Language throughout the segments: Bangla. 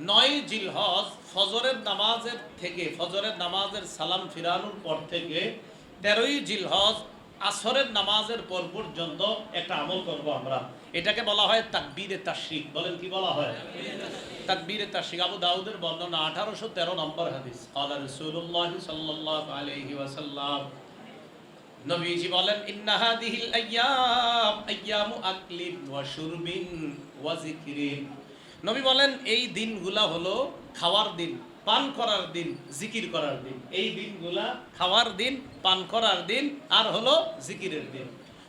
নয় জিলহজ ফজরের নামাজের থেকে, ফজরের নামাজের সালাম ফিরানোর পর থেকে তেরোই জিলহজ আসরের নামাজের পর পর্যন্ত একটা আমল করব আমরা। এটাকে বলা হয় তাকবীরে তাশরিক। বলেন কি বলা হয়? তাকবীরে তাশরিক। আবু দাউদের বর্ণনা আঠারোশো তেরো নম্বর হাদিস। আল্লাহ রসুল্লাহ সাল্লাহ আলহি ওয়াসাল্লাম। নবীজি বলেন, ইন্না হাদিহিল আইয়াম আইয়ামু আকলিন ওয়া শুরবিন ওয়া যিকরিন। নবী বলেন, এই দিনগুলা হলো খাওয়ার দিন, পান করার দিন, জিকির করার দিন। এই দিনগুলা খাওয়ার দিন, পান করার দিন, আর হলো জিকিরের দিন।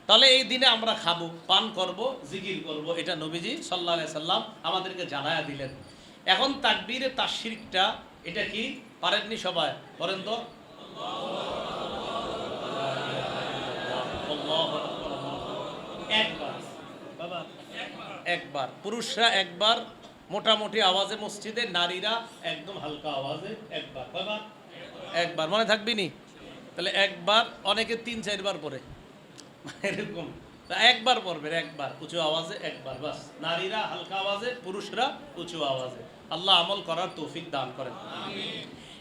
তাহলে এই দিনে আমরা খাব, পান করব, জিকির করব। এটা নবীজি সাল্লাহ সাল্লাম আমাদেরকে জানায়া দিলেন। এখন তাকবীরে তাশরিকটা, এটা কি? পারেননি সবাই? বলেন তো। একবার। পুরুষরা একবার মোটামুটি আওয়াজে মসজিদে নারীরা একদম হালকা আওয়াজে একবার একবার, মনে থাকবি নি? তাহলে একবার, অনেকে তিন, চারবার পরে এরকম। তা একবার পড়বেন একবার, উঁচু আওয়াজে একবার, বাস। নারীরা হালকা আওয়াজে, পুরুষরা উঁচু আওয়াজে। আল্লাহ আমল করার তৌফিক দান করেন।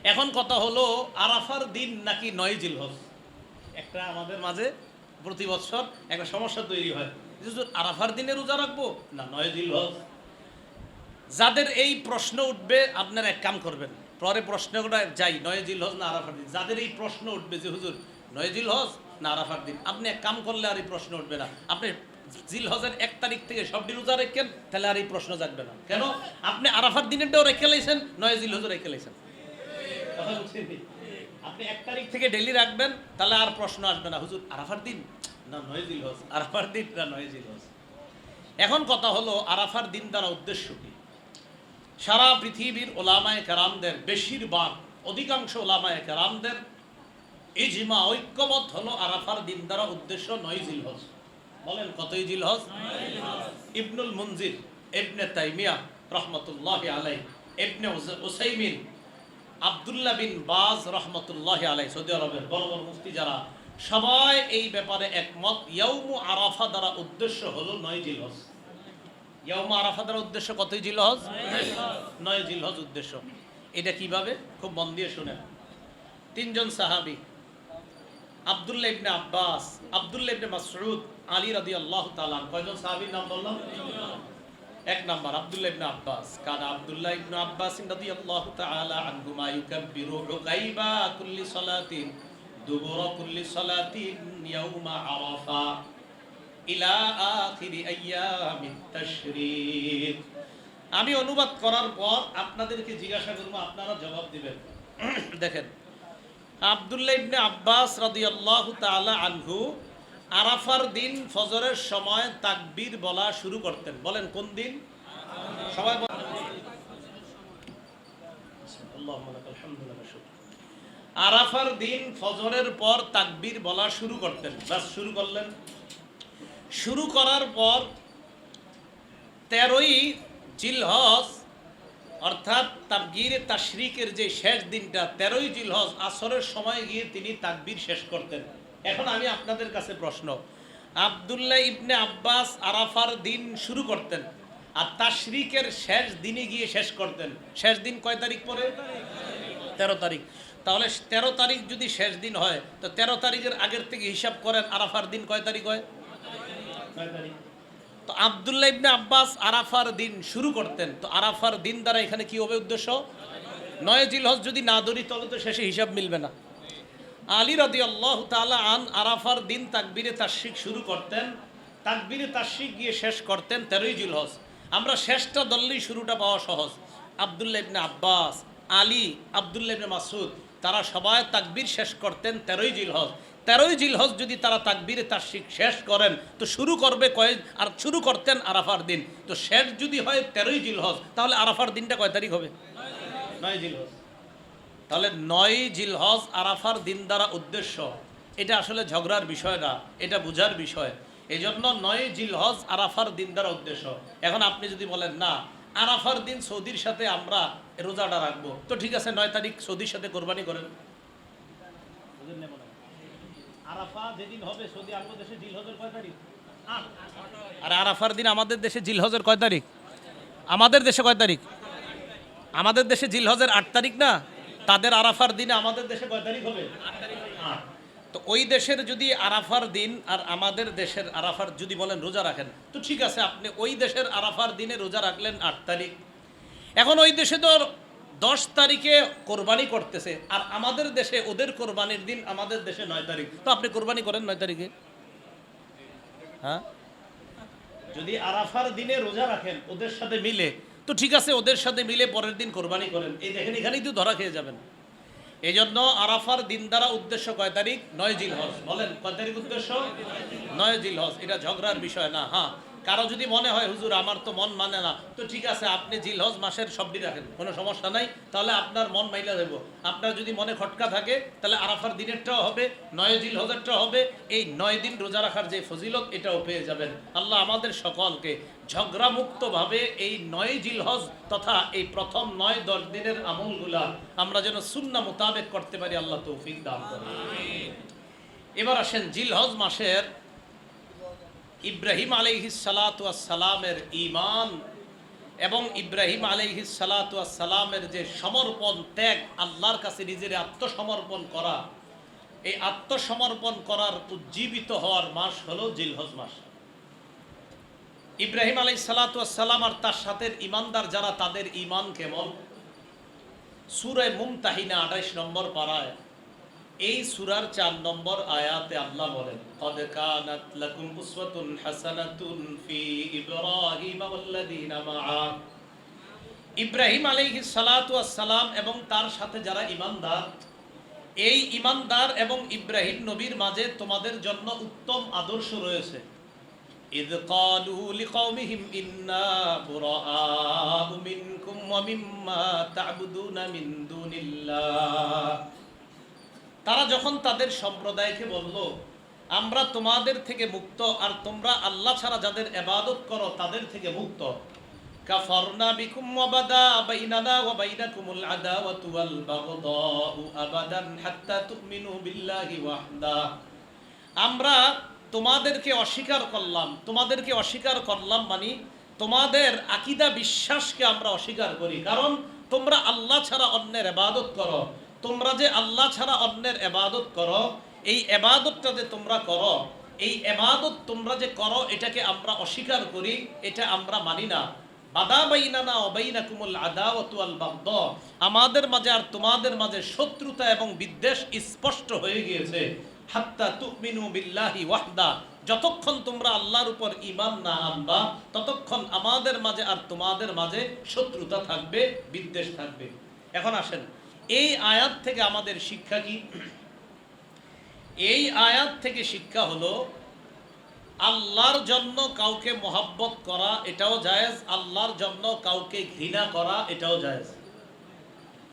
এখন কথা হলো, আরাফার দিন নাকি নয় জিলহজ? একটা আমাদের মাঝে প্রতি বছর একটা সমস্যা তৈরি হয়। আরাফার দিনে রোজা রাখব? না, নয় জিলহজ। যাদের এই প্রশ্ন উঠবে, আপনারা এক কাম করবেন। পরে প্রশ্নটা যাই নয় জিলহজ না আরাফার দিন। যাদের এই প্রশ্ন উঠবে যে, হুজুর নয় জিলহজ না আরাফার দিন? আপনি এক কাম করলে আর এই প্রশ্ন উঠবে না। আপনি জিল হজের এক তারিখ থেকে সব সবটি রোজা রেখেন, তাহলে আর এই প্রশ্ন জাগবে না। কেন? আপনি আরাফার দিনেরটাও রেখে লাইছেন নয় জিলহজও রেখে লাইছেন? আপনি এক তারিখ থেকে ডেলি রাখবেন, তাহলে আর প্রশ্ন আসবে না। হুজুর, আরাফার দিন? না নয় জিল হজ আরাফার দিন না নয় জিল হজ এখন কথা হলো, আরাফার দিন দ্বারা উদ্দেশ্য কি? সারা পৃথিবীর ওলামায় কেরামদের, বেশিরভাগ, অধিকাংশ ওলামায় কেরামদের ইজমা ঐক্যমত হলো আরাফার দিন দ্বারা উদ্দেশ্য নয় জিলহজ। বলেন কতই জিলহজ? ইবনুল মুনজির, ইবনে তাইমিয়া রহমতুল্লাহ আলাই ইবনে উসাইমিন, আবদুল্লাহ বিন বাজ রহমতুল্লাহ আলাই সৌদি আরবের বড় বড় মুফতি যারা সবাই এই ব্যাপারে একমত, ইয়াউমু আরাফা দ্বারা উদ্দেশ্য হলো নয় জিলহজ। ইয়াউমু আরাফা দ্বারা উদ্দেশ্য কতই জিলহজ? নয় জিলহজ উদ্দেশ্য। এটা কীভাবে? খুব মন দিয়ে শুনেন। তিনজন সাহাবী, আব্দুল্লাহ ইবনে আব্বাস, আব্দুল্লাহ ইবনে মাসউদ, আলী রাদিয়াল্লাহু তাআলা কয়জন সাহাবীর নাম বললাম? এক নাম্বার, আব্দুল্লাহ ইবনে আব্বাস। কানা আব্দুল্লাহ ইবনে আব্বাস রাদিয়াল্লাহু তাআলা আনহুমা ইউকাব্বিরু উকাইবা কুল্লি সালাতিন, দুবুরা কুল্লি সালাতিন ইয়াউমা আরাফা। আমি অনুবাদ করার পর আপনাদেরকে জিজ্ঞাসা করব, আপনারা জবাব দিবেন। দেখেন, আব্দুল্লাহ ইবনে আব্বাস রাদিয়াল্লাহু তাআলা আনহু আরাফার দিন ফজরের সময় তাকবীর বলা শুরু করতেন। বলেন, কোন দিন? সবাই। আরাফার দিন ফজরের পর তাকবীর বলা শুরু করতেন। বাস, শুরু করলেন। শুরু করার পর তেরোই জিলহজ, অর্থাৎ তাকবীর তাশরিকের যে শেষ দিনটা, তেরোই জিলহজ আসরের সময় গিয়ে তিনি তাকবির শেষ করতেন। এখন আমি আপনাদের কাছে প্রশ্ন, আবদুল্লাহ ইবনে আব্বাস আরাফার দিন শুরু করতেন আর তাশরিকের শেষ দিনে গিয়ে শেষ করতেন? শেষ দিন কয় তারিখ পরে? তেরো তারিখ। তাহলে তেরো তারিখ যদি শেষ দিন হয়, তো তেরো তারিখের আগের থেকে হিসাব করেন আরাফার দিন কয় তারিখ হয়? তো আবদুল্লাহ ইবনে আব্বাস আরাফার দিন শুরু করতেন। তো আরাফার দিন দ্বারা এখানে কি হবে উদ্দেশ্য? নয় জিলহজ যদি না ধরি, তবে তো শেষে হিসাব মিলবে না। আলী রাদি আল্লাহ তালা আন আরাফার দিন তাকবিরে তাশরিক শুরু করতেন। তাকবিরে তাশরিক গিয়ে শেষ করতেন তেরোই জিলহজ। আমরা শেষটা ধরলেই শুরুটা পাওয়া সহজ। আবদুল্লাহ ইবনে আব্বাস, আলী, আবদুল্লাহ ইবনে মাসুদ তারা সবাই তাকবির শেষ করতেন তেরোই জিলহজ। তেরোই জিলহজ যদি তারা তাকবিরে তাশরিক শেষ করেন তো শুরু করবে কয় আর শুরু করতেন আরাফার দিন। তো শেষ যদি হয় তেরোই জিলহজ তাহলে আরাফার দিনটা কয় তারিখ হবে? নয় জিলহজ। তাহলে নয় জিলহজ আরাফার দিন দ্বারা উদ্দেশ্য। এটা আসলে ঝগড়ার বিষয় না এটা বোঝার বিষয়। এই জন্য নয় জিলহজ আরাফার দিন দ্বারা উদ্দেশ্য। এখন আপনি যদি বলেন না আরাফার দিন সৌদির সাথে আমরা রোজাটা রাখব। তো ঠিক আছে নয় তারিখ সৌদির সাথে কোরবানি করেন। আরাফা যেদিন হবে, সৌদি আরব দেশে জিলহজের কয় তারিখ? আর আরাফার দিন আমাদের দেশে জিলহজের কয় তারিখ? আমাদের দেশে কয় তারিখ? আমাদের দেশে জিলহজের আট তারিখ না? তাদের আরাফার দিনে আমাদের দেশে কয় তারিখ হবে? তো ওই দেশের যদি আরাফার দিন আর আমাদের দেশের আরাফার যদি বলেন রোজা রাখেন, তো ঠিক আছে, আপনি ওই দেশের আরাফার দিনে রোজা রাখলেন আট তারিখ। এখন ওই দেশে তো দশ তারিখে কোরবানি করতেছে, আর আমাদের দেশে ওদের কোরবানির দিন আমাদের দেশে নয় তারিখ। তো আপনি কোরবানি করেন নয় তারিখে? হ্যাঁ? যদি আরাফার দিনে রোজা রাখেন, ওদের সাথে মিলে, তো ঠিক আছে, ওদের সাথে মিলে পরের দিন কোরবানি করেন। এই দেখেন, এখানেই তো ধরা খেয়ে যাবেন। এই জন্য আরাফার দিন দ্বারা উদ্দেশ্য কয় তারিখ? নয় জিল হজ বলেন, কয় তারিখ উদ্দেশ্য? নয় জিল হজ এটা ঝগড়ার বিষয় না হ্যাঁ। কারও যদি মনে হয়, হুজুর, আমার তো মন মানে না। তো ঠিক আছে, আপনি জিলহজ মাসের সবটি রাখেন, কোনো সমস্যা নাই। তাহলে আপনার মন মাইলা দেবো। আপনার যদি মনে খটকা থাকে, তাহলে আরাফার দিনেরটাও হবে, নয় জিল হজেরটাও হবে। এই নয় দিন রোজা রাখার যে ফজিলত, এটাও পেয়ে যাবেন। আল্লাহ আমাদের সকলকে ঝগড়ামুক্তভাবে এই নয় জিলহজ তথা এই প্রথম নয় দশ দিনের আমলগুলা আমরা যেন সুন্না মোতাবেক করতে পারি, আল্লাহ তৌফিক দান এবার আসেন জিলহজ মাসের ইব্রাহিম সালামের ইমান এবং ইব্রাহিম সালামের যে সমর্পণ ত্যাগ, আল্লাহর কাছে নিজের আত্মসমর্পণ করা, এই আত্মসমর্পণ করার উজ্জীবিত হওয়ার মাস হলো জিলহজ মাস। ইব্রাহিম আলাই সালাম আর তার সাথে ইমানদার যারা, তাদের ইমান কেমন? সুরায় মুমতাহিনা আঠাইশ নম্বর পাড়ায় এই সুরার চার নম্বর আয়াতে আল্লাহ বলেন قد كانت لكم أسوة حسنة في إبراهيم والذين معه ইব্রাহিম আলাইহিস সালাতু সালাম এবং তার সাথে যারা ইমানদার এই ইমানদার এবং ইব্রাহিম নবীর মাঝে তোমাদের জন্য উত্তম আদর্শ রয়েছে إذ قالوا لقومهم إنا براء منكم ومما تعبدون من دون الله তারা যখন তাদের সম্প্রদায়কে বলল, আমরা তোমাদের থেকে মুক্ত আর তোমরা আল্লাহ ছাড়া যাদের এবাদত করো তাদের থেকে মুক্ত। আমরা তোমাদেরকে অস্বীকার করলাম। তোমাদেরকে অস্বীকার করলাম মানে তোমাদের আকিদা বিশ্বাসকে আমরা অস্বীকার করি। কারণ তোমরা আল্লাহ ছাড়া অন্যের এবাদত করো। তোমরা যে আল্লাহ ছাড়া অন্যের এবাদত করো, এই এবাদতটা যে তোমরা করো, এই এবাদত তোমরা যে করো, এটাকে আমরা অস্বীকার করি, এটা আমরা মানি না। আমাদের মাঝে আর তোমাদের মাঝে শত্রুতা এবং বিদ্বেষ স্পষ্ট হয়ে গিয়েছে। যতক্ষণ তোমরা আল্লাহর উপর ঈমান না আনবা, ততক্ষণ আমাদের মাঝে আর তোমাদের মাঝে শত্রুতা থাকবে, বিদ্বেষ থাকবে। এখন আসেন এই আয়াত থেকে আমাদের শিক্ষা কি? এই আয়াত থেকে শিক্ষা হলো, আল্লাহর জন্য কাউকে মহাব্বত করা, এটাও জায়েজ। আল্লাহর জন্য কাউকে ঘৃণা করা, এটাও জায়েজ।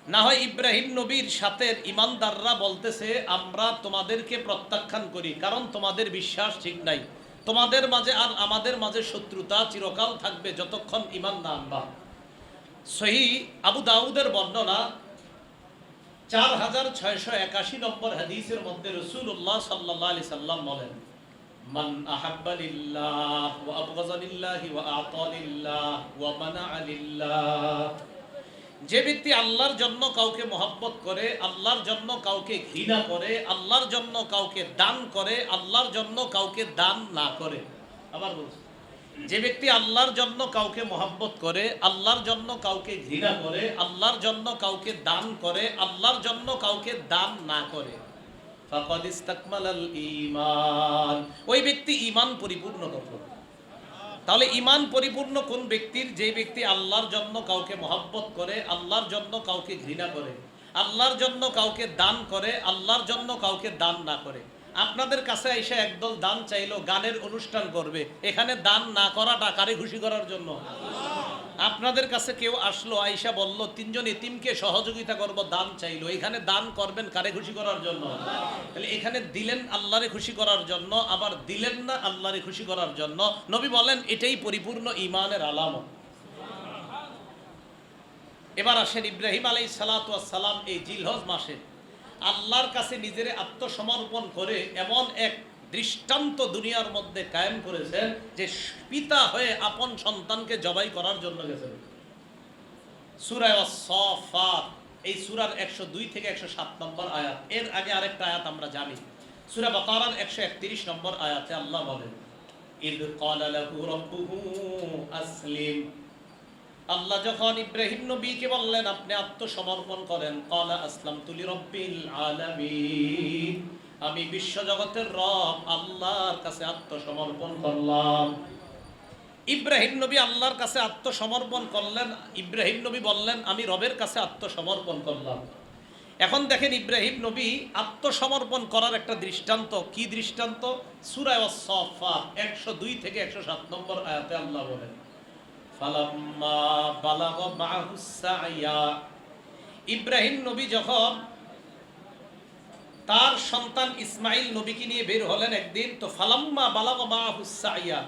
না হয় ইব্রাহিম নবীর সাথে ইমানদাররা বলতেছে, আমরা তোমাদেরকে প্রত্যাখ্যান করি, কারণ তোমাদের বিশ্বাস ঠিক নাই। তোমাদের মাঝে আর আমাদের মাঝে শত্রুতা চিরকাল থাকবে যতক্ষণ ইমান না আনবা সহি আবু দাউদের বর্ণনা চার হাজার ছয়শো একাশি নম্বর হাদিসের মধ্যে রসুল্লাহ সাল্লাহ আলি সাল্লাম বলেন, মান আহাব্বা লিল্লাহ ওয়া আবগাযা লিল্লাহি ওয়া আতা লিল্লাহ ওয়া মানাআ যে ব্যক্তি আল্লাহর জন্য কাউকে মহব্বত করে, আল্লাহর জন্য কাউকে ঘৃণা করে, আল্লাহর জন্য কাউকে দান করে, আল্লাহর জন্য কাউকে দান না করে। আবার বলছি যে ব্যক্তি আল্লাহর জন্য কাউকে মহাব্বত করে, আল্লাহর জন্য কাউকে ঘৃণা করে, আল্লাহর জন্য কাউকে দান করে, আল্লাহর জন্য কাউকে দান না করে ওই ব্যক্তি ঈমান পরিপূর্ণ করল তাহলে ইমান পরিপূর্ণ কোন ব্যক্তির? যে ব্যক্তি আল্লাহর জন্য কাউকে মহাব্বত করে, আল্লাহর জন্য কাউকে ঘৃণা করে, আল্লাহর জন্য কাউকে দান করে, আল্লাহর জন্য কাউকে দান না করে। আপনাদের কাছে এসে একদল দান চাইলো, গানের অনুষ্ঠান করবে। এখানে দান না কারে খুশি করার জন্য? আপনাদের কাছে কেউ আসলো, আইসা বলল তিনজন এতিমকে সহযোগিতা করব, দান চাইলো। এখানে দান করবেন কারে খুশি করার জন্য? তাহলে এখানে দিলেন আল্লাহরে খুশি করার জন্য, আবার দিলেন না আল্লাহরে খুশি করার জন্য। নবী বলেন, এটাই পরিপূর্ণ ইমানের আলামত। এবার আসেন ইব্রাহিম আলাই সালাম এই জিলহজ মাসে। আল্লাহর কাছে নিজের আত্মসমর্পণ করে এমন এক দৃষ্টান্ত দুনিয়ার মধ্যে কায়েম করেছেন যে পিতা হয়ে আপন সন্তানকে জবাই করার জন্য গেছেন। এই সুরার একশো দুই থেকে একশো সাত নম্বর আয়াত। এর আগে আরেকটা আয়াত আমরা জানি। সুরা বাকারার একশো একত্রিশ নম্বর আয়াতে আল্লাহ বলেন আল্লাহ যখন ইব্রাহিম নবীকে বললেন, আপনি আত্মসমর্পণ করেন। ক্বালা আসলামতু লিরাব্বিল আলামিন। আমি বিশ্ব জগতের রব, আল্লাহর কাছে আত্মসমর্পণ করলাম। ইব্রাহিম নবী আল্লাহর কাছে আত্মসমর্পণ করলেন। ইব্রাহিম নবী বললেন, আমি রবের কাছে আত্মসমর্পণ করলাম। এখন দেখেন ইব্রাহিম নবী আত্মসমর্পণ করার একটা দৃষ্টান্ত। কি দৃষ্টান্ত? সুরায় সফা একশো দুই থেকে একশো সাত নম্বর আয়াতে আল্লাহ বলেন ফালাম্মা বালাগ মাহুস সাইয়া ইব্রাহিম নবী যখন তার সন্তান ইসমাইল নবীকে নিয়ে বের হলেন একদিন, তো ফালাম্মা বালাগ মাহুস সাইয়া।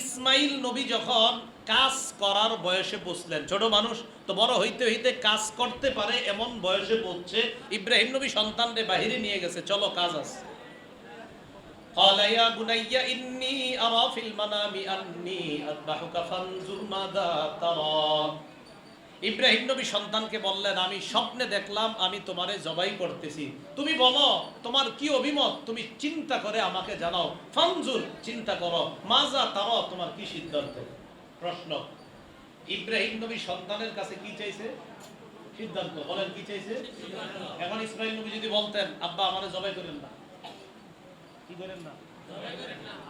ইসমাইল নবী যখন কাজ করার বয়সে বসলেন, ছোট মানুষ, তো বড় হইতে হইতে কাজ করতে পারে এমন বয়সে পৌঁছে ইব্রাহিম নবী সন্তানরে বাহিরে নিয়ে গেছে, চলো কাজ আছে। قال يا بني إني أرى في المنام أني أذبحك فانظر ماذا ترى ইব্রাহিম নবী সন্তানকে বললেন আমি স্বপ্নে দেখলাম আমি তোমারে জবাই করতেছি তুমি বলো তোমার কি অভিমত তুমি চিন্তা করে আমাকে জানাও ফানজুর চিন্তা করো মাজা তারো তোমার কি সিদ্ধান্ত প্রশ্ন ইব্রাহিম নবী সন্তানের কাছে কি চাইছে সিদ্ধান্ত বলেন কি চাইছে এখন ইসমাইল নবী যদি বলতেন আব্বা আমারে জবাই করেন না কি করেন না?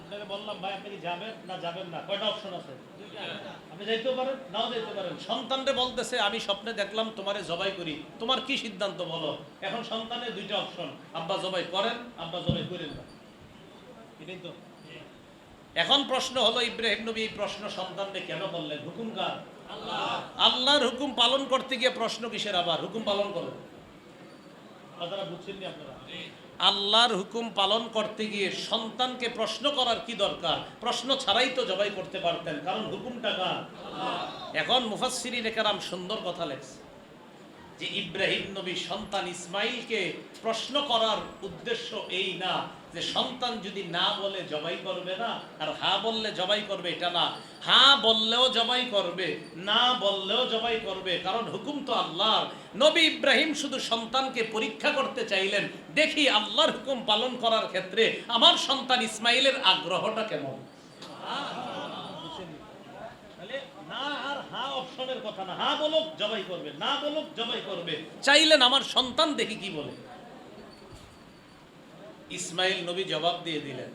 আপনাকে বললাম ভাই আপনি কি যাবেন? না যাবেন না। কয়টা অপশন আছে? আপনি যাইতেও পারেন নাও যাইতে পারেন। সন্তানরে বলতেছে আমি স্বপ্নে দেখলাম তোমারে জবাই করি। তোমার কি সিদ্ধান্ত বলো? এখন সন্তানের দুইটা অপশন আব্বা জবাই করেন আব্বা জবাই করেন না। এটাই তো। এখন প্রশ্ন হলো ইব্রাহিম নবী এই প্রশ্ন সন্তানকে কেন বললেন? হুকুম কার? আল্লাহর। হুকুম পালন করতে গিয়ে প্রশ্ন কিসের আবার? হুকুম পালন করো আল্লাহর হুকুম পালন করতে গিয়ে সন্তানকে প্রশ্ন করার কি দরকার? প্রশ্ন ছাড়াই তো জবাই করতে পারতেন কারণ হুকুমটা কার? এখন মুফাসসিরিন একরাম সুন্দর কথা লেখছে যে ইব্রাহিম নবী সন্তান ইসমাইলকে প্রশ্ন করার উদ্দেশ্য এই না। যে সন্তান যদি না বলে জবাই করবে না, আর হা বললে জবাই করবে এটা না, হা বললেও জবাই করবে, না বললেও জবাই করবে, কারণ হুকুম তো আল্লাহর। নবী ইব্রাহিম শুধু সন্তানকে পরীক্ষা করতে চাইলেন, দেখি আল্লাহর হুকুম পালন করার ক্ষেত্রে আমার সন্তান ইসমাইলের আগ্রহটা কেমন? না আর হা অপশনের কথা না, হা বলুক, জবাই করবে, না বলুক, জবাই করবে। চাইলেন আমার সন্তান দেখি কি বলে। ইসমাইল নবী জবাব দিয়ে দিলেন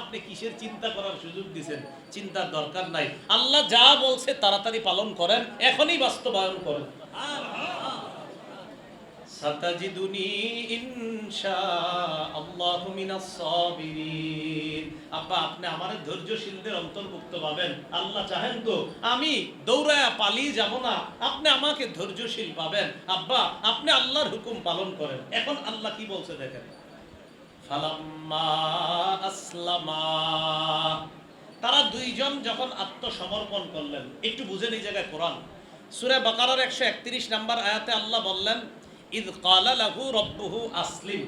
আপনি কিসের চিন্তা করার সুযোগ দিছেন? চিন্তার দরকার নাই। আল্লাহ যা বলছে তাড়াতাড়ি পালন করেন, এখনই বাস্তবায়ন করেন। সাতাজিদুনি ইনশা আল্লাহু মিনাস সাবিরিন। আব্বা আপনি আমারে ধৈর্যশীলদের অন্তর্ভুক্ত পাবেন আল্লাহ চাহেন তো আমি দৌড়ায়া পালিয়ে যাব না। আপনি আমাকে ধৈর্যশীল পাবেন। আব্বা, আপনি আল্লাহর হুকুম পালন করেন। এখন আল্লাহ কি বলছে দেখেন? ফালাম্মা আসলামা। তারা দুইজন যখন আত্মসমর্পণ করলেন, একটু বুঝেন এই জায়গায় কোরআন। সূরা বাকারার 131 নাম্বার আয়াতে আল্লাহ বললেন ইদ ক্বালা লাহু রাব্বুহু আসলিম।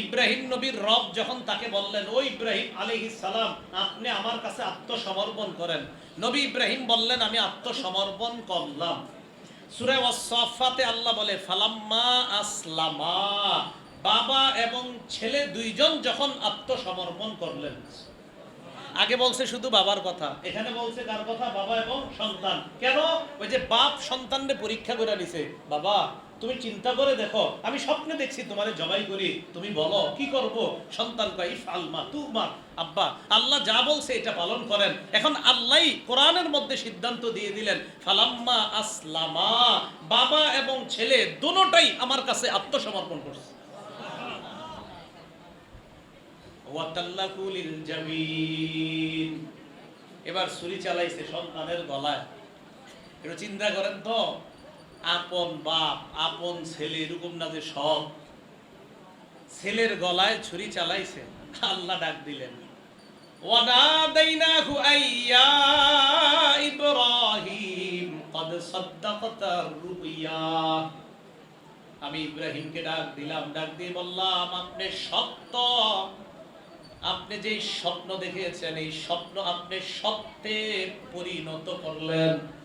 ইব্রাহিম নবীর রব যখন তাকে বললেন, ও ইব্রাহিম আলাইহিস সালাম, আপনি আমার কাছে আত্মসমর্পণ করেন। নবী ইব্রাহিম বললেন, আমি আত্মসমর্পণ করলাম। সূরা ওয়াস-সাফাতে আল্লাহ বলে, ফালাম্মা আসলামা। বাবা এবং ছেলে দুইজন যখন আত্মসমর্পণ করলেন। আগে বলছে শুধু বাবার কথা, এখানে বলছে কার কথা? বাবা এবং সন্তান। কেন? ওই যে বাপ সন্তানরে পরীক্ষা করে নিছে। বাবা তুমি চিন্তা করে দেখো, আমি স্বপ্নে দেখছি তোমারে জবাই করি। তুমি বলো, কি করব? সন্তান কয় ফালমা তুমা আব্বা, আল্লাহ যা বলছে এটা পালন করেন। এখন আল্লাহ কোরআনের মধ্যে সিদ্ধান্ত দিয়ে দিলেন, ফালাম্মা আসলামা, বাবা এবং ছেলে দুটোটাই আমার কাছে আত্মসমর্পণ করছে। এবার ছুরি চালাইছে সন্তানের গলায়। একটু চিন্তা করেন তো আপন বাপ, আপন ছেলে, এরকম না যে সব। ছেলের গলায় ছুরি চালাইছে। আল্লাহ ডাক দিলেন। আমি ইব্রাহিমকে ডাক দিলাম। ডাক দিয়ে বললাম, আপনি সত্য। আপনি যে স্বপ্ন দেখিয়েছেন, এই স্বপ্ন আপনি সত্যে পরিণত করলেন।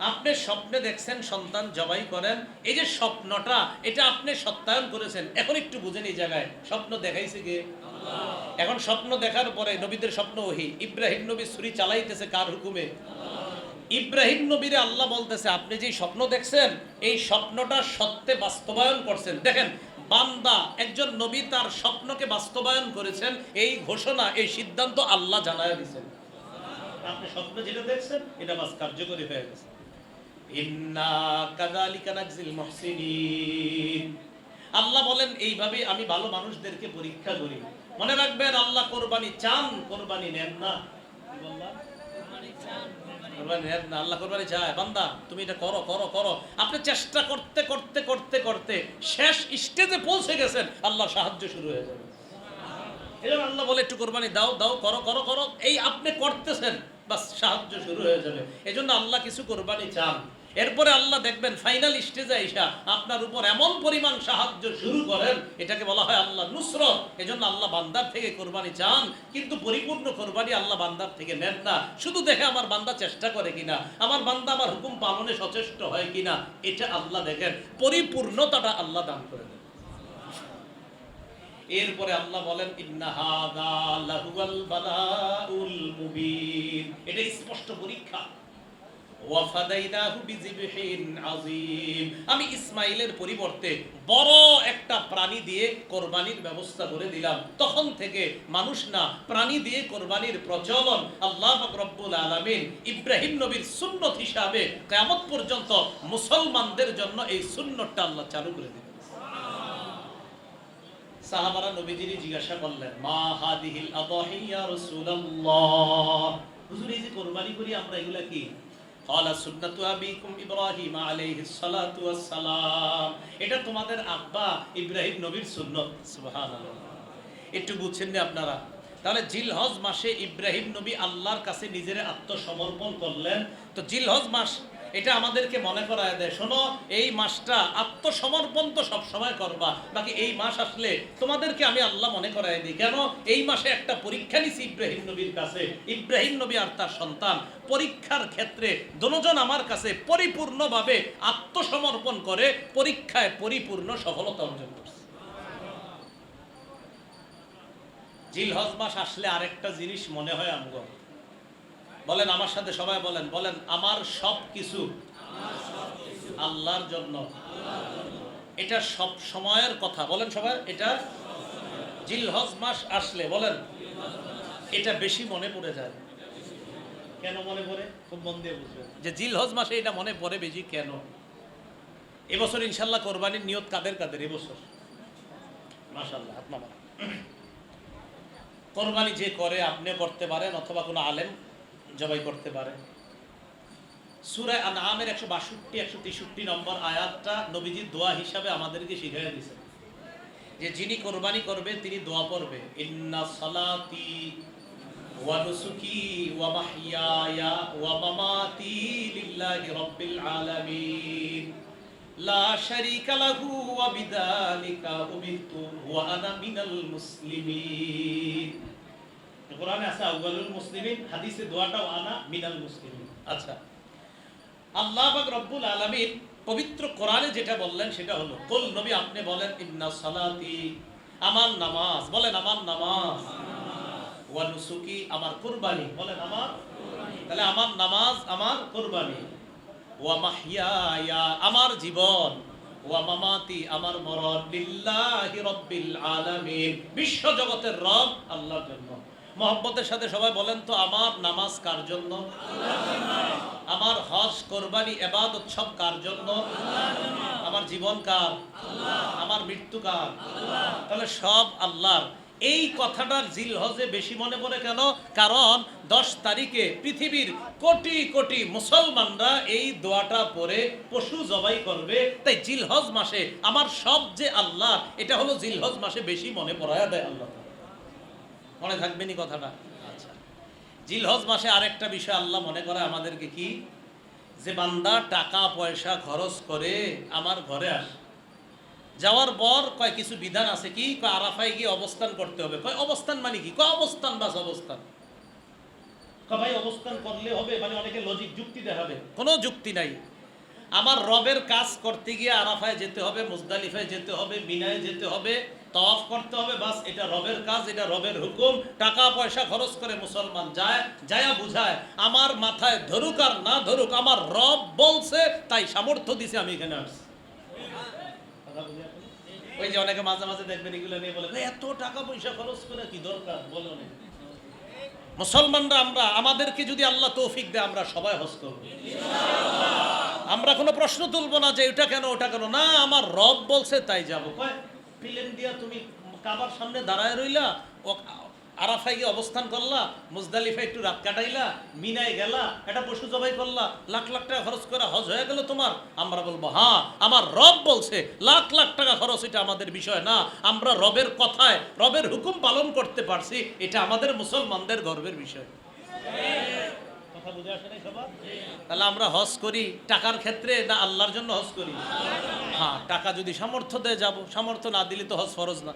আপনি স্বপ্নে দেখছেন, সন্তান জবাই করেন। এই যে স্বপ্নটা, এটা আপনি সত্যায়ন করেছেন। এখন একটু বুঝেন এই জায়গায়, স্বপ্ন দেখাইছে কে? এখন স্বপ্ন দেখার পরে নবীদের স্বপ্ন ওহি। ইব্রাহিম নবী ছুরি চালাইতেছে কার হুকুমে? ইব্রাহিম নবীরে আল্লাহ বলতেছে, আপনি যে স্বপ্ন দেখছেন, এই স্বপ্নটা সত্যে বাস্তবায়ন করছেন। দেখেন, বান্দা একজন নবী তার স্বপ্নকে বাস্তবায়ন করেছেন, এই ঘোষণা, এই সিদ্ধান্ত আল্লাহ জানায় দিয়েছেন। আপনি স্বপ্ন যেটা দেখছেন, এটা বাস কার্যকরী হয়ে গেছে। ইন্না আল্লাহ বলেন, এইভাবে আমি ভালো মানুষদেরকে পরীক্ষা করি। মনে রাখবেন, আল্লাহ কোরবানি চান, কোরবানি নেন না। নেন আল্লাহ কোরবানি তুমি এটা করো করো করো। আপনি চেষ্টা করতে করতে করতে করতে শেষ স্টেজে পৌঁছে গেছেন, আল্লাহ সাহায্য শুরু আল্লাহ বলে, একটু কোরবানি দাও দাও, করো করো করো। এই আপনি করতেছেন। বাস, সাহায্য শুরু হয়ে যাবে। আল্লাহ কিছু কোরবানি চান। এরপরে আল্লাহ দেখবেন ফাইনাল স্টেজে আইসা আপনার উপর এমন পরিমাণ সাহায্য শুরু করেন, এটাকে বলা হয় আল্লাহ এজন্য আল্লাহ বান্দার থেকে কোরবানি চান, কিন্তু পরিপূর্ণ কোরবানি আল্লাহ বান্দার থেকে নেন না। শুধু দেখে আমার বান্দা চেষ্টা করে কিনা, আমার বান্দা আমার হুকুম পালনে সচেষ্ট হয় কিনা, এটা আল্লাহ দেখেন। পরিপূর্ণতাটা আল্লাহ দান করে এরপরে আল্লাহ বলেন স্পষ্ট পরীক্ষা। আমি ইসমাইলের পরিবর্তে বড় একটা প্রাণী দিয়ে কোরবানির ব্যবস্থা করে দিলাম। তখন থেকে মানুষ না, প্রাণী দিয়ে কোরবানির প্রচলন আল্লাহ রব্বুল আলামিন ইব্রাহিম নবীর সুন্নত হিসাবে কিয়ামত পর্যন্ত মুসলমানদের জন্য এই সুন্নতটা আল্লাহ চালু করে দিলেন সাহাবারা নবীজিনি জিজ্ঞাসা করলেন মা হাদিহিল আদাহি ইয়া রাসূলুল্লাহ হুজুর এই যে কুরবানি করি আমরা এগুলা কি قال সুন্নাতু আবিকুম ইব্রাহিম আলাইহিস সালাতু ওয়াস সালাম এটা তোমাদের আব্বা ইব্রাহিম নবীর সুন্নত সুবহানাল্লাহ একটু বুঝছেন না আপনারা তাহলে জিলহজ মাসে ইব্রাহিম নবী আল্লাহর কাছে নিজের আত্মসমর্পণ করলেন তো জিলহজ মাস এটা আমাদেরকে মনে করায় দেয়, শোনো, এই মাসটা আত্মসমর্পণ তো সবসময় করবা, বাকি এই মাস আসলে তোমাদেরকে আমি আল্লাহ মনে করায় দিই। কেন? এই মাসে একটা পরীক্ষা নিছি ইব্রাহিম নবীর কাছে। ইব্রাহিম নবী আর তার সন্তান পরীক্ষার ক্ষেত্রে দুজন আমার কাছে পরিপূর্ণভাবে আত্মসমর্পণ করে পরীক্ষায় পরিপূর্ণ সফলতা অর্জন জিলহজ মাস আসলে আরেকটা জিনিস মনে হয় আমগো। বলেন আমার সাথে সবাই বলেন বলেন আমার সব কিছু আল্লাহর জন্য। এটা সব সময়ের কথা। বলেন সবাই এটা জিলহজ মাস আসলে বলেন এটা বেশি মনে পড়ে যায়। কেন মনে পড়ে? খুব মন দিয়ে বুঝবেন। যে জিলহজ মাসে এটা মনে পড়ে বেশি কেন? এবছর ইনশাল্লাহ কোরবানির নিয়ত কাদের কাদের এবছর? মাশাল্লাহ হাত কোরবানি যে করে আপনি করতে পারেন অথবা কোনো আলেম জবাই করতে পারে। সুরায় আনআমের একশো বাষট্টি, একশো তেষট্টি নম্বর আয়াতটা নবীজির দোয়া হিসাবে আমাদেরকে শিখিয়ে দিয়েছেন যে যিনি কোরবানি করবে, তিনি দোয়া পড়বে। ইন্না সালাতি ওয়া নুসুকি ওয়া লিল্লাহি রাব্বিল আলামিন। লা শারীকা লাহু ওয়া বিযালিকা উমিরতু ওয়া আনা মিনাল মুসলিমিন। কোরআনে আছে আউয়ালুল মুসলিমিন হাদিসে দোয়াটাও আনা মিনাল মুসলিমিন আচ্ছা। আল্লাহ পাক রব্বুল আলামিন পবিত্র কোরআনে যেটা বললেন সেটা হলো কুল নবী আপনি বলেন ইন্না সালাতি আমার নামাজ বলেন আমার নামাজ ওয়া নুসুকি আমার কুরবানি বলেন আমার তাহলে আমার নামাজ আমার কুরবানি ওয়া মাহইয়ায়া আমার জীবন ওয়া মামাতি আমার মরণ লিল্লাহি রাব্বিল আলামিন বিশ্ব জগতের রব আল্লাহর জন্য মহব্বতের সাথে সবাই বলেন তো, আমার নামাজ কার জন্য? আমার হজ, কোরবানি, এবাদত সব কার জন্য? আমার জীবন কার? আমার মৃত্যু কার? তাহলে সব আল্লাহর। এই কথাটার জিল হজে বেশি মনে পড়ে কেন? কারণ দশ তারিখে পৃথিবীর কোটি কোটি মুসলমানরা এই দোয়াটা পরে পশু জবাই করবে। তাই জিলহজ মাসে আমার সব যে আল্লাহ এটা হলো জিলহজ মাসে বেশি মনে পড়ায় দেয় আল্লাহ মনে থাকবেনি কথাটা। আচ্ছা। জিলহজ মাসে আরেকটা বিষয় আল্লাহ মনে করে আমাদেরকে কি? যে বান্দা টাকা, পয়সা খরচ করে আমার ঘরে আসে। যাওয়ার পর কয় কিছু বিধান আছে কি? কয় আরাফায় গিয়ে অবস্থান করতে হবে। কয় অবস্থান মানে কি? কয় অবস্থান বাস অবস্থান? ভাই, অবস্থান করলে হবে? মানে অনেকে লজিক যুক্তি দেখাবে কোনো যুক্তি নাই। আমার রবের কাজ করতে গিয়ে আরাফায় যেতে হবে, মুজদালিফায় যেতে হবে, মিনায় যেতে হবে। তওয়াফ করতে হবে, বাস এটা রবের কাজ, এটা রবের হুকুম। টাকা পয়সা খরচ করে মুসলমান যায়, যায়া বুঝায়, আমার মাথায় ধরুক আর না ধরুক, আমার রব বলছে, তাই সামর্থ্য দিছে, আমি এখানে আসছি? ওই যে অনেকে মাঝে মাঝে দেখবেন, এগুলো নিয়ে বলে এত টাকা পয়সা খরচ করে কি দরকার? বলো মুসলমানরা আমরা, আমাদেরকে যদি আল্লাহ তৌফিক দেয়, আমরা সবাই করব। আমরা কোনো প্রশ্ন তুলবো না যে, এটা কেন, ওটা কেন? না, আমার রব বলছে, তাই যাব। কয়? প্লেন দিয়া তুমি কাবার সামনে দাঁড়ায় রইলা আরাফাই গিয়ে অবস্থান করলা, মুজদালিফা একটু রাত কাটাইলা, মিনায় গেলা, একটা পশু জবাই করলা, লাখ লাখ টাকা খরচ করে হজ হয়ে গেল তোমার। আমরা বলব হ্যাঁ আমার রব বলছে, লাখ লাখ টাকা খরচ এটা আমাদের বিষয় না, আমরা রবের কথায়, রবের হুকুম পালন করতে পারছি, এটা আমাদের মুসলমানদের গর্বের বিষয়। কথা বুঝে আসে নাই সবার? তাহলে আমরা হজ করি টাকার ক্ষেত্রে না আল্লাহর জন্য হজ করি? হ্যাঁ টাকা যদি সামর্থ্য দেয় যাব। সামর্থ্য না দিলে তো হজ ফরজ না।